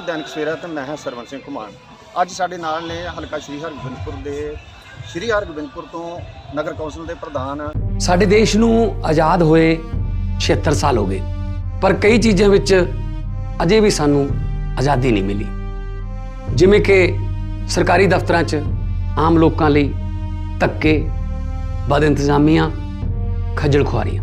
ਦੈਨਿਕ ਸਵੇਰਾ ਤੇ ਮੈਂ ਹਾਂ ਸਰਵਨ ਸਿੰਘ ਕੁਮਾਰ। ਅੱਜ ਸਾਡੇ ਨਾਲ ਨੇ ਹਲਕਾ ਸ਼੍ਰੀ ਹਰਗੋਬਿੰਦਪੁਰ ਦੇ, ਸ਼੍ਰੀ ਹਰਗੋਬਿੰਦਪੁਰ ਤੋਂ ਨਗਰ ਕੌਂਸਲ ਦੇ ਪ੍ਰਧਾਨ। ਸਾਡੇ ਦੇਸ਼ ਨੂੰ ਆਜ਼ਾਦ ਹੋਏ 76 ਸਾਲ ਹੋ ਗਏ, ਪਰ ਕਈ ਚੀਜ਼ਾਂ ਵਿੱਚ ਅਜੇ ਵੀ ਸਾਨੂੰ ਆਜ਼ਾਦੀ ਨਹੀਂ ਮਿਲੀ। ਜਿਵੇਂ ਕਿ ਸਰਕਾਰੀ ਦਫ਼ਤਰਾਂ 'ਚ ਆਮ ਲੋਕਾਂ ਲਈ ਧੱਕੇ, ਬਦ ਇੰਤਜ਼ਾਮੀਆਂ, ਖੱਜਲ ਖੁਆਰੀਆਂ।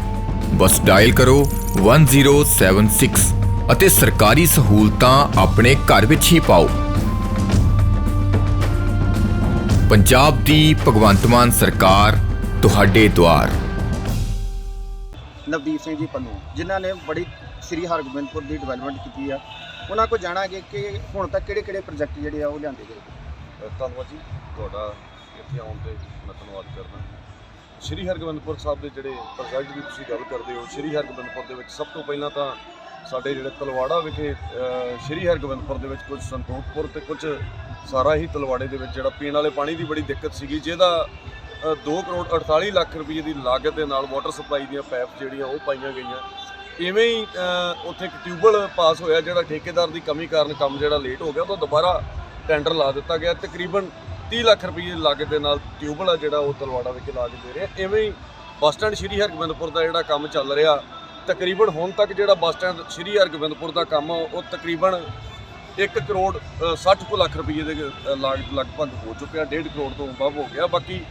ਬਸ ਡਾਇਲ ਕਰੋ 1076 ਅਤੇ ਸਰਕਾਰੀ ਸਹੂਲਤਾਂ ਆਪਣੇ ਘਰ ਵਿੱਚ ਹੀ ਪਾਓ। ਪੰਜਾਬ ਦੀ ਭਗਵੰਤ ਮਾਨ ਸਰਕਾਰ ਤੁਹਾਡੇ ਦੁਆਰ। ਨਵਦੀਪ ਸਿੰਘ ਜੀ ਪੰਨੂ ਜਿਨ੍ਹਾਂ ਨੇ ਬੜੀ ਸ਼੍ਰੀ ਹਰਗੋਬਿੰਦਪੁਰ ਦੀ ਡਿਵੈਲਪਮੈਂਟ ਕੀਤੀ ਆ ਉਹਨਾਂ ਕੋਲ ਜਾਣਾਂਗੇ ਕਿ ਹੁਣ ਤੱਕ ਕਿਹੜੇ ਕਿਹੜੇ ਪ੍ਰੋਜੈਕਟ ਜਿਹੜੇ ਆ ਉਹ ਲਿਆਂਦੇ ਗਏ? ਧੰਨਵਾਦ ਜੀ ਤੁਹਾਡਾ ਇੱਥੇ ਆਉਣ ਤੇ ਮੈਂ ਧੰਨਵਾਦ ਕਰਦਾ। ਸ਼੍ਰੀ ਹਰਗੋਬਿੰਦਪੁਰ ਸਾਹਿਬ ਦੇ ਜਿਹੜੇ ਪ੍ਰੋਜੈਕਟ ਦੀ ਤੁਸੀਂ ਗੱਲ ਕਰਦੇ ਹੋ, ਸ਼੍ਰੀ ਹਰਗੋਬਿੰਦਪੁਰ ਦੇ ਵਿੱਚ ਸਭ ਤੋਂ ਪਹਿਲਾਂ ਤਾਂ ਸਾਡੇ ਜਿਹੜੇ ਤਲਵਾੜਾ ਵਿਖੇ ਸ਼੍ਰੀ ਹਰਗੋਬਿੰਦਪੁਰ ਦੇ ਵਿੱਚ ਕੁਝ ਸੰਤੋਖਪੁਰ ਤੇ ਕੁਝ ਸਾਰਾ ਹੀ ਤਲਵਾੜੇ ਦੇ ਵਿੱਚ ਜਿਹੜਾ ਪੀਣ ਵਾਲੇ ਪਾਣੀ ਦੀ ਬੜੀ ਦਿੱਕਤ ਸੀਗੀ, ਜਿਹਦਾ 2 ਕਰੋੜ 48 ਲੱਖ ਰੁਪਏ ਦੀ ਲਾਗਤ ਦੇ ਨਾਲ ਵਾਟਰ ਸਪਲਾਈ ਦੀਆਂ ਪਾਈਪ ਜਿਹੜੀਆਂ ਉਹ ਪਾਈਆਂ ਗਈਆਂ। ਇਵੇਂ ਹੀ ਉੱਥੇ ਇੱਕ ਟਿਊਬਲ ਪਾਸ ਹੋਇਆ ਜਿਹੜਾ ਠੇਕੇਦਾਰ ਦੀ ਕਮੀ ਕਾਰਨ ਕੰਮ ਜਿਹੜਾ ਲੇਟ ਹੋ ਗਿਆ ਉਹ ਦੁਬਾਰਾ ਟੈਂਡਰ ਲਾ ਦਿੱਤਾ ਗਿਆ। ਤਕਰੀਬਨ 30 ਲੱਖ ਰੁਪਏ ਦੀ ਲਾਗਤ ਦੇ ਨਾਲ ਟਿਊਬਲ ਆ ਜਿਹੜਾ ਉਹ ਤਲਵਾੜਾ ਵਿੱਚ ਲਾ ਕੇ ਦੇ ਰਿਹਾ। ਇਵੇਂ ਹੀ ਬੱਸ ਸਟੈਂਡ ਸ਼੍ਰੀ ਹਰਗੋਬਿੰਦਪੁਰ ਦਾ ਜਿਹੜਾ ਕੰਮ ਚੱਲ ਰਿਹਾ ਤਕਰੀਬਨ ਹੁਣ ਤੱਕ ਜਿਹੜਾ ਬੱਸ ਸਟੈਂਡ ਸ਼੍ਰੀ ਹਰਗੋਬਿੰਦਪੁਰ ਦਾ ਕੰਮ ਆ, ਉਹ ਤਕਰੀਬਨ 1 ਕਰੋੜ ਅ, 60 ਕੁ ਲੱਖ ਰੁਪਏ ਦੇ ਅ, ਲਗਭਗ ਹੋ ਚੁੱਕਿਆ 1.5 ਕਰੋੜ ਤੋਂ ਅਬਵ ਹੋ ਗਿਆ। ਬਾਕੀ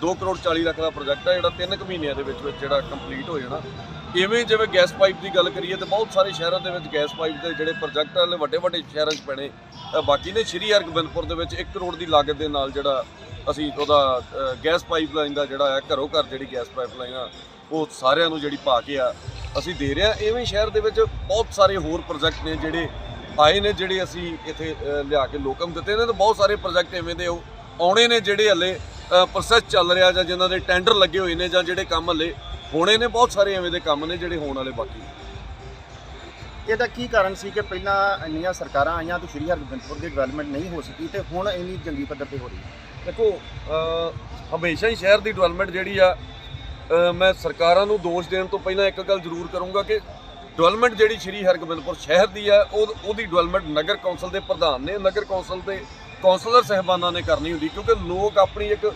2 ਕਰੋੜ 40 ਲੱਖ ਦਾ ਪ੍ਰੋਜੈਕਟ ਆ ਜਿਹੜਾ 3 ਕੁ ਮਹੀਨਿਆਂ ਦੇ ਵਿੱਚ ਵਿੱਚ ਜਿਹੜਾ ਕੰਪਲੀਟ ਹੋ ਜਾਣਾ। ਇਵੇਂ ਜਿਵੇਂ ਗੈਸ ਪਾਈਪ ਦੀ ਗੱਲ ਕਰੀਏ ਤੇ ਬਹੁਤ ਸਾਰੇ ਸ਼ਹਿਰਾਂ ਦੇ ਵਿੱਚ ਗੈਸ ਪਾਈਪ ਦੇ ਜਿਹੜੇ ਪ੍ਰੋਜੈਕਟ ਆ ਵੱਡੇ ਵੱਡੇ ਸ਼ਹਿਰਾਂ 'ਚ ਪੈਣੇ। ਬਾਕੀ ਨੇ ਸ਼੍ਰੀ ਹਰਗੋਬਿੰਦਪੁਰ ਦੇ ਵਿੱਚ 1 ਕਰੋੜ ਦੀ ਲਾਗਤ ਦੇ ਨਾਲ ਜਿਹੜਾ ਅਸੀਂ ਉਹਦਾ ਗੈਸ ਪਾਈਪਲਾਈਨ ਦਾ ਜਿਹੜਾ ਹੈ, ਘਰੋਂ ਘਰ ਜਿਹੜੀ ਗੈਸ ਪਾਈਪਲਾਈਨ ਆ, ਉਹ ਸਾਰਿਆਂ ਨੂੰ ਜਿਹੜੀ ਪਾ ਕੇ ਆ, ਅਸੀਂ ਦੇ ਰਹੇ ਆ ਇਵੇਂ ਸ਼ਹਿਰ ਦੇ ਵਿੱਚ ਬਹੁਤ ਸਾਰੇ ਹੋਰ ਪ੍ਰੋਜੈਕਟ ਨੇ ਜਿਹੜੇ ਆਏ ਨੇ, ਜਿਹੜੇ ਅਸੀਂ ਇੱਥੇ ਲਿਆ ਕੇ ਲੋਕਮ ਦਿੱਤੇ ਨੇ ਤੇ ਬਹੁਤ ਸਾਰੇ ਪ੍ਰੋਜੈਕਟ ਐਵੇਂ ਦੇ ਉਹ ਆਉਣੇ ਨੇ ਜਿਹੜੇ ਹਲੇ ਪ੍ਰੋਸੈਸ ਚੱਲ ਰਿਹਾ ਜਾਂ ਜਿਨ੍ਹਾਂ ਦੇ ਟੈਂਡਰ ਲੱਗੇ ਹੋਏ ਨੇ ਜਾਂ ਜਿਹੜੇ ਕੰਮ ਹੱਲੇ ਹੋਣੇ ਨੇ, ਬਹੁਤ ਸਾਰੇ ਐਵੇਂ ਦੇ ਕੰਮ ਨੇ ਜਿਹੜੇ ਹੋਣ ਵਾਲੇ ਬਾਕੀ ਨੇ। ਇਹਦਾ ਕੀ ਕਾਰਨ ਸੀ ਕਿ ਪਹਿਲਾਂ ਇੰਨੀਆਂ ਸਰਕਾਰਾਂ ਆਈਆਂ ਤੇ ਸ਼੍ਰੀ ਹਰਗੋਬਿੰਦਪੁਰ ਦੀ ਡਿਵੈਲਪਮੈਂਟ ਨਹੀਂ ਹੋ ਸਕੀ ਤੇ ਹੁਣ ਇੰਨੀ ਜੰਗੀ ਪੱਧਰ ਤੇ ਹੋ ਰਹੀ ਹੈ? ਦੇਖੋ ਅ, ਹਮੇਸ਼ਾ ਹੀ ਸ਼ਹਿਰ ਦੀ ਡਿਵੈਲਪਮੈਂਟ ਜਿਹੜੀ ਆ ਅ, ਮੈਂ ਸਰਕਾਰਾਂ ਨੂੰ ਦੋਸ਼ ਦੇਣ ਤੋਂ ਪਹਿਲਾਂ ਇੱਕ ਗੱਲ ਜ਼ਰੂਰ ਕਰੂੰਗਾ ਕਿ ਡਿਵੈਲਪਮੈਂਟ ਜਿਹੜੀ ਸ਼੍ਰੀ ਹਰਗੋਬਿੰਦਪੁਰ ਸ਼ਹਿਰ ਦੀ ਆ ਉਹ ਉਹਦੀ ਡਿਵੈਲਪਮੈਂਟ ਨਗਰ ਕੌਂਸਲ ਦੇ ਪ੍ਰਧਾਨ ਨੇ ਨਗਰ ਕੌਂਸਲ ਦੇ ਕੌਂਸਲਰ ਸਹਿਬਾਨਾਂ ਨੇ ਕਰਨੀ ਹੁੰਦੀ ਕਿਉਂਕਿ ਲੋਕ ਆਪਣੀ ਇੱਕ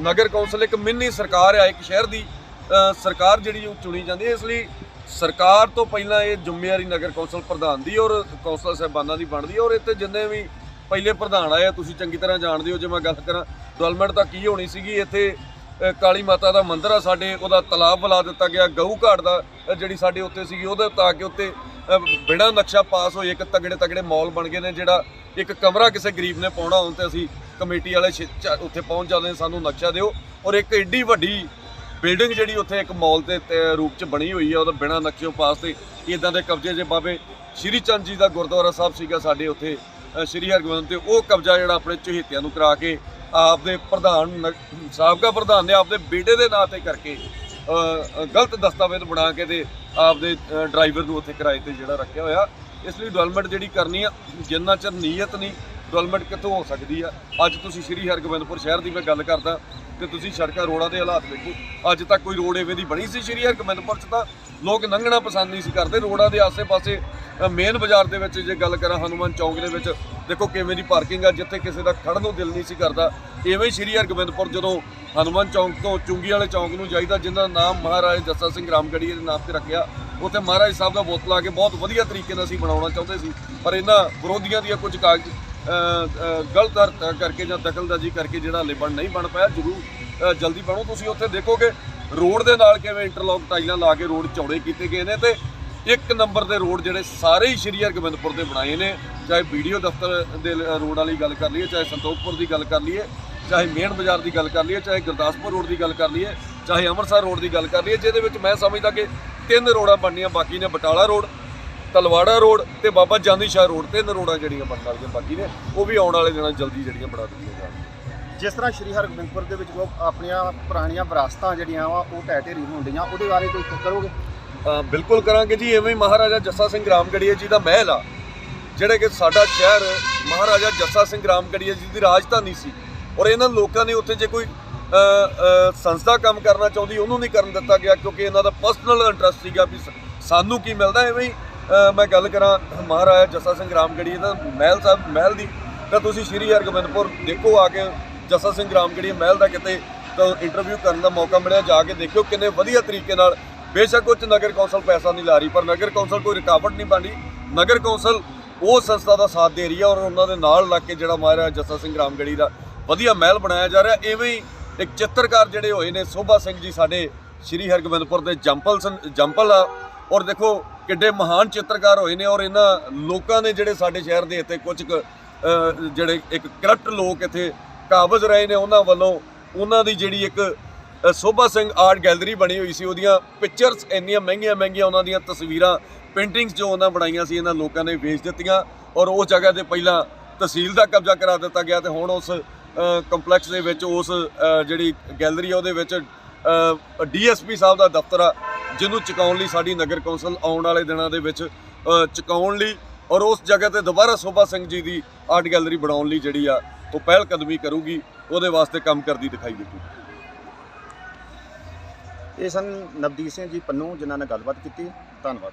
ਨਗਰ ਕੌਂਸਲ ਇੱਕ ਮਿੰਨੀ ਸਰਕਾਰ ਆ ਇੱਕ ਸ਼ਹਿਰ ਦੀ ਅ, ਸਰਕਾਰ ਜਿਹੜੀ ਉਹ ਚੁਣੀ ਜਾਂਦੀ ਹੈ ਇਸ ਲਈ ਸਰਕਾਰ ਤੋਂ ਪਹਿਲਾਂ ਇਹ ਜ਼ਿੰਮੇਵਾਰੀ ਨਗਰ ਕੌਂਸਲ ਪ੍ਰਧਾਨ ਦੀ ਔਰ ਕੌਂਸਲ ਸਹਿਬਾਨਾਂ ਦੀ ਬਣਦੀ ਔਰ ਇੱਥੇ ਜਿੰਨੇ ਵੀ ਪਹਿਲੇ ਪ੍ਰਧਾਨ ਆਏ ਆ ਤੁਸੀਂ ਚੰਗੀ ਤਰ੍ਹਾਂ ਜਾਣਦੇ ਹੋ ਜੇ ਮੈਂ ਗੱਲ ਕਰਾਂ ਡਿਵੈਲਪਮੈਂਟ ਤਾਂ ਕੀ ਹੋਣੀ ਸੀਗੀ ਇੱਥੇ ਕਾਲੀ ਮਾਤਾ ਦਾ ਮੰਦਿਰ ਆ ਸਾਡੇ ਉਹਦਾ ਤਲਾਬ ਬੁਲਾ ਦਿੱਤਾ ਗਿਆ ਗਊ ਘਾਟ ਦਾ ਜਿਹੜੀ ਸਾਡੇ ਉੱਤੇ ਸੀਗੀ ਉਹਦੇ ਤਾਂ ਕਿ ਉੱਤੇ ਅ, ਬਿਨਾਂ ਨਕਸ਼ਾ ਪਾਸ ਹੋਏ ਇੱਕ ਤਗੜੇ ਤਗੜੇ ਮਾਲ ਬਣ ਗਏ ਨੇ ਜਿਹੜਾ ਇੱਕ ਕਮਰਾ ਕਿਸੇ ਗਰੀਬ ਨੇ ਪਾਉਣਾ ਹੋਣ ਤੇ ਅਸੀਂ ਕਮੇਟੀ ਵਾਲੇ ਛੇ- ਚਾ- ਉੱਥੇ ਪਹੁੰਚ ਜਾਂਦੇ ਸਾਨੂੰ ਨਕਸ਼ਾ ਦਿਓ ਔਰ ਇੱਕ ਐਡੀ ਵੱਡੀ ਬਿਲਡਿੰਗ ਜਿਹੜੀ ਉੱਥੇ ਇੱਕ ਮਾਲ ਦੇ ਰੂਪ ਚ ਬਣੀ ਹੋਈ ਆ, ਉਹਦਾ ਬਿਨਾਂ ਨਕਸ਼ੇ ਪਾਸ ਤੇ ਇਦਾਂ ਦੇ ਕਬਜ਼ੇ ਜੇ ਬਾਬੇ ਸ਼੍ਰੀ ਚੰਦ ਜੀ ਦਾ ਗੁਰਦੁਆਰਾ ਸਾਹਿਬ ਸੀਗਾ ਸਾਡੇ ਉੱਥੇ ਸ਼੍ਰੀ ਹਰਗੋਬਿੰਦ ਤੇ, ਉਹ ਕਬਜ਼ਾ ਜਿਹੜਾ ਆਪਣੇ ਚਹੇਤਿਆਂ ਨੂੰ ਕਰਾ ਕੇ ਆਪਦੇ ਪ੍ਰਧਾਨ ਨ- ਸਾਬਕਾ ਪ੍ਰਧਾਨ ਨੇ ਆਪਦੇ ਬੇਟੇ ਦੇ ਨਾਂ ਤੇ ਕਰਕੇ ਗਲਤ ਦਸਤਾਵੇਜ਼ ਬਣਾ ਕੇ ਤੇ ਆਪਦੇ ਡਰਾਈਵਰ ਨੂੰ ਉੱਥੇ ਕਿਰਾਏ ਤੇ ਜਿਹੜਾ ਰੱਖਿਆ ਹੋਇਆ। ਇਸ ਲਈ ਡਿਵੈਲਪਮੈਂਟ ਜਿਹੜੀ ਕਰਨੀ ਆ, ਜਿੰਨਾ ਚਿਰ ਨੀਅਤ ਨਹੀਂ, ਡਿਵੈਲਪਮੈਂਟ ਕਿੱਥੋਂ ਹੋ ਸਕਦੀ ਆ? ਅੱਜ ਤੁਸੀਂ ਸ਼੍ਰੀ ਹਰਗੋਬਿੰਦਪੁਰ ਸ਼ਹਿਰ ਦੀ ਮੈਂ ਗੱਲ ਕਰਦਾ ਤੇ ਤੁਸੀਂ ਸੜਕਾਂ ਰੋਡਾਂ ਦੇ ਹਾਲਾਤ ਵੇਖੋ। ਅੱਜ ਤੱਕ ਕੋਈ ਰੋਡ ਐਵੇਂ ਦੀ ਬਣੀ ਸੀ ਸ਼੍ਰੀ ਹਰਗੋਬਿੰਦਪੁਰ ਚ ਤਾਂ ਲੋਕ ਲੰਘਣਾ ਪਸੰਦ ਨਹੀਂ ਸੀ ਕਰਦੇ। ਰੋਡਾਂ ਦੇ ਆਸੇ-ਪਾਸੇ ਮੇਨ ਬਾਜ਼ਾਰ ਦੇ ਵਿੱਚ ਜੇ ਗੱਲ ਕਰਾਂ ਹਨੂਮਾਨ ਚੌਂਕ ਦੇ ਵਿੱਚ, ਦੇਖੋ ਕਿਵੇਂ ਦੀ ਪਾਰਕਿੰਗ ਆ, ਜਿੱਥੇ ਕਿਸੇ ਦਾ ਖੜਨ ਨੂੰ ਦਿਲ ਨਹੀਂ ਸੀ ਕਰਦਾ। ਐਵੇਂ ਹੀ ਸ਼੍ਰੀ ਹਰਗੋਬਿੰਦਪੁਰ ਜਦੋਂ ਹਨੂਮਾਨ ਚੌਂਕ ਤੋਂ ਚੁੰਗੀ ਵਾਲੇ ਚੌਂਕ ਨੂੰ ਜਾਈਦਾ ਜਿਹਦਾ ਨਾਮ ਮਹਾਰਾਜ ਜੱਸਾ ਸਿੰਘ ਰਾਮਗੜੀਏ ਦੇ ਨਾਮ ਤੇ ਰੱਖਿਆ, ਉੱਥੇ ਮਹਾਰਾਜ ਸਾਹਿਬ ਦਾ ਬੁੱਤ ਲਾ ਕੇ ਬਹੁਤ ਵਧੀਆ ਤਰੀਕੇ ਨਾਲ ਅਸੀਂ ਬਣਾਉਣਾ ਚਾਹੁੰਦੇ ਸੀ। ਪਰ ਇਹਨਾਂ ਵਿਰੋਧੀਆਂ ਦੀਆਂ ਕੁਝ ਕਾਗਜ਼ ਗਲਤ ਹਰਕਤਾਂ ਕਰਕੇ ਜਾਂ ਦਖਲਅੰਦਾਜ਼ੀ ਕਰਕੇ ਜਿਹੜਾ ਹਲੇ ਨਹੀਂ ਬਣ ਪਾਇਆ, ਜ਼ਰੂਰ ਜਲਦੀ ਬਣੋ। ਤੁਸੀਂ ਉੱਥੇ ਦੇਖੋਗੇ, ਰੋਡ ਦੇ ਨਾਲ ਕਿਵੇਂ ਇੰਟਰਲੌਕ ਟਾਈਲਾਂ ਲਾ ਕੇ ਰੋਡ ਚੌੜੇ ਕੀਤੇ ਗਏ ਨੇ ਤੇ ਇੱਕ ਨੰਬਰ ਦੇ ਰੋਡ ਜਿਹੜੇ ਸਾਰੇ ਹੀ ਸ਼੍ਰੀ ਹਰਗੋਬਿੰਦਪੁਰ ਦੇ ਬਣਾਏ ਨੇ। ਚਾਹੇ ਵੀਡੀਓ ਦਫ਼ਤਰ ਦੇ ਲ- ਰੋਡ ਵਾਲੀ ਗੱਲ ਕਰ ਲਈਏ, ਚਾਹੇ ਸੰਤੋਖਪੁਰ ਦੀ ਗੱਲ ਕਰ ਲਈਏ, ਚਾਹੇ ਮੇਨ ਬਾਜ਼ਾਰ ਦੀ ਗੱਲ ਕਰ ਲਈਏ, ਚਾਹੇ ਗੁਰਦਾਸਪੁਰ ਰੋਡ ਦੀ ਗੱਲ ਕਰ ਲਈਏ, ਚਾਹੇ ਅੰਮ੍ਰਿਤਸਰ ਰੋਡ ਦੀ ਗੱਲ ਕਰ ਲਈਏ, ਜਿਹਦੇ ਵਿੱਚ ਮੈਂ ਸਮਝਦਾ ਕਿ ਤਿੰਨ ਰੋਡਾਂ ਬਣਨੀਆਂ, ਬਾਕੀ ਨੇ ਬਟਾਲਾ ਰੋਡ ਤਲਵਾੜਾ ਰੋਡ ਤੇ ਬਾਬਾ ਜਾਂਦੀ ਸ਼ਾਹ ਰੋਡ ਤਿੰਨ ਰੋਡਾਂ ਜਿਹੜੀਆਂ ਬਣਨ ਵਾਲੀਆਂ ਬਾਕੀ ਨੇ ਉਹ ਵੀ ਆਉਣ ਵਾਲੇ ਦਿਨਾਂ ਜਲਦੀ ਜਿਹੜੀਆਂ ਬਣਾ ਦਿੱਤੀਆਂ ਜਾਣਗੀਆਂ। ਜਿਸ ਤਰ੍ਹਾਂ ਸ਼੍ਰੀ ਹਰਗੋਬਿੰਦਪੁਰ ਦੇ ਵਿੱਚ ਲੋਕ ਆਪਣੀਆਂ ਪੁਰਾਣੀਆਂ ਵਿਰਾਸਤਾਂ ਜਿਹੜੀਆਂ ਵਾ ਉਹ ਢਹਿ ਢੇਰੀ ਹੋਣ ਡੀਆਂ ਉਹਦੇ ਬਾਰੇ ਕੋਈ ਕਰੋਗੇ? ਬਿਲਕੁਲ ਕਰਾਂਗੇ ਜੀ ਐਵੇਂ ਮਹਾਰਾਜਾ ਜੱਸਾ ਸਿੰਘ ਰਾਮਗੜੀਆ ਜੀ ਦਾ ਮਹਿਲ ਆ ਜਿਹੜੇ ਕਿ ਸਾਡਾ ਸ਼ਹਿਰ ਮਹਾਰਾਜਾ ਜੱਸਾ ਸਿੰਘ ਰਾਮਗੜੀਆ ਜੀ ਦੀ ਰਾਜਧਾਨੀ ਸੀ ਔਰ ਇਹਨਾਂ ਲੋਕਾਂ ਨੇ ਉੱਥੇ ਜੇ ਕੋਈ ਸੰਸਥਾ ਕੰਮ ਕਰਨਾ ਚਾਹੁੰਦੀ ਉਹਨੂੰ ਨਹੀਂ ਕਰਨ ਦਿੱਤਾ ਗਿਆ ਕਿਉਂਕਿ ਇਹਨਾਂ ਦਾ ਪਰਸਨਲ ਇੰਟਰਸਟ ਸੀਗਾ ਵੀ ਸਾਨੂੰ ਕੀ ਮਿਲਦਾ ਐਵੇਂ ਹੀ ਮੈਂ ਗੱਲ ਕਰਾਂ ਮਹਾਰਾਜਾ ਜੱਸਾ ਸਿੰਘ ਰਾਮਗੜੀਆ ਦਾ, ਮਹਿਲ ਸਾਹਿਬ, ਮਹਿਲ ਦੀ। ਤਾਂ ਤੁਸੀਂ ਸ਼੍ਰੀ ਹਰਗੋਬਿੰਦਪੁਰ ਦੇਖੋ ਆ ਕੇ ਜੱਸਾ ਸਿੰਘ ਰਾਮਗੜੀਆ ਮਹਿਲ ਦਾ ਕਿਤੇ ਤਾਂ ਇੰਟਰਵਿਊ ਕਰਨ ਦਾ ਮੌਕਾ ਮਿਲਿਆ, ਜਾ ਕੇ ਦੇਖਿਓ ਕਿੰਨੇ ਵਧੀਆ ਤਰੀਕੇ ਨਾਲ। ਬੇਸ਼ੱਕ ਉਹ 'ਚ ਨਗਰ ਕੌਂਸਲ ਪੈਸਾ ਨਹੀਂ ਲਾ ਰਹੀ, ਪਰ ਨਗਰ ਕੌਂਸਲ ਕੋਈ ਰੁਕਾਵਟ ਨਹੀਂ ਬਣ ਰਹੀ। ਨਗਰ ਕੌਂਸਲ ਉਹ ਸੰਸਥਾ ਦਾ ਸਾਥ ਦੇ ਰਹੀ ਹੈ ਔਰ ਉਹਨਾਂ ਦੇ ਨਾਲ ਲੱਗ ਕੇ ਜਿਹੜਾ ਮਹਾਰਾਜਾ ਜੱਸਾ ਸਿੰਘ ਰਾਮਗੜੀ ਦਾ ਵਧੀਆ ਮਹਿਲ ਬਣਾਇਆ ਜਾ ਰਿਹਾ। ਐਵੇਂ ਹੀ ਇੱਕ ਚਿੱਤਰਕਾਰ ਜਿਹੜੇ ਹੋਏ ਨੇ, ਸੋਭਾ ਸਿੰਘ ਜੀ ਸਾਡੇ ਸ਼੍ਰੀ ਹਰਗੋਬਿੰਦਪੁਰ ਦੇ ਜੰਪਲ ਸਨ ਜੰਪਲ ਆ। ਔਰ ਦੇਖੋ ਕਿੱਡੇ ਮਹਾਨ ਚਿੱਤਰਕਾਰ ਹੋਏ ਨੇ ਔਰ ਇਹਨਾਂ ਲੋਕਾਂ ਨੇ ਜਿਹੜੇ ਸਾਡੇ ਸ਼ਹਿਰ ਦੇ ਇੱਥੇ ਕੁਝ ਕੁ, ਜਿਹੜੇ ਇੱਕ ਕਰਪਟ ਲੋਕ ਇੱਥੇ ਕਾਬਜ਼ ਰਹੇ ਨੇ ਉਹਨਾਂ ਵੱਲੋਂ ਉਹਨਾਂ ਦੀ ਜਿਹੜੀ ਇੱਕ ਸੋਭਾ ਸਿੰਘ ਆਰਟ ਗੈਲਰੀ ਬਣੀ ਹੋਈ ਸੀ ਉਹਦੀਆਂ ਪਿਕਚਰਸ ਇੰਨੀਆਂ ਮਹਿੰਗੀਆਂ ਮਹਿੰਗੀਆਂ ਉਹਨਾਂ ਦੀਆਂ ਤਸਵੀਰਾਂ ਪੇਂਟਿੰਗਸ ਜੋ ਉਹਨਾਂ ਬਣਾਈਆਂ ਸੀ ਇਹਨਾਂ ਲੋਕਾਂ ਨੇ ਵੇਚ ਦਿੱਤੀਆਂ ਔਰ ਉਹ ਜਗ੍ਹਾ ਤੇ ਪਹਿਲਾਂ ਤਹਿਸੀਲ ਦਾ ਕਬਜ਼ਾ ਕਰਾ ਦਿੱਤਾ ਗਿਆ ਤੇ ਹੁਣ ਉਸ ਕੰਪਲੈਕਸ ਦੇ ਵਿੱਚ ਉਸ ਜਿਹੜੀ ਗੈਲਰੀ ਆ ਉਹਦੇ ਵਿੱਚ ਡੀਐਸਪੀ ਸਾਹਿਬ ਦਾ ਦਫ਼ਤਰ ਆ ਜਿਹਨੂੰ ਚੁਕਾਉਣ ਲਈ ਸਾਡੀ ਨਗਰ ਕੌਂਸਲ ਆਉਣ ਵਾਲੇ ਦਿਨਾਂ ਦੇ ਵਿੱਚ ਚੁਕਾਉਣ ਲਈ ਔਰ ਉਸ ਜਗ੍ਹਾ ਤੇ ਦੁਬਾਰਾ ਸੋਭਾ ਸਿੰਘ ਜੀ ਦੀ ਆਰਟ ਗੈਲਰੀ ਬਣਾਉਣ ਲਈ ਜਿਹੜੀ ਆ, ਉਹ ਪਹਿਲ ਕਦਮੀ ਕਰੂਗੀ, ਉਹਦੇ ਵਾਸਤੇ ਕੰਮ ਕਰਦੀ ਦਿਖਾਈ ਦਿੱਤੀ। ਇਹ ਸਨ ਨਵਦੀਪ ਸਿੰਘ ਜੀ ਪੰਨੂ, ਜਿਨ੍ਹਾਂ ਨੇ ਗੱਲਬਾਤ ਕੀਤੀ। ਧੰਨਵਾਦ।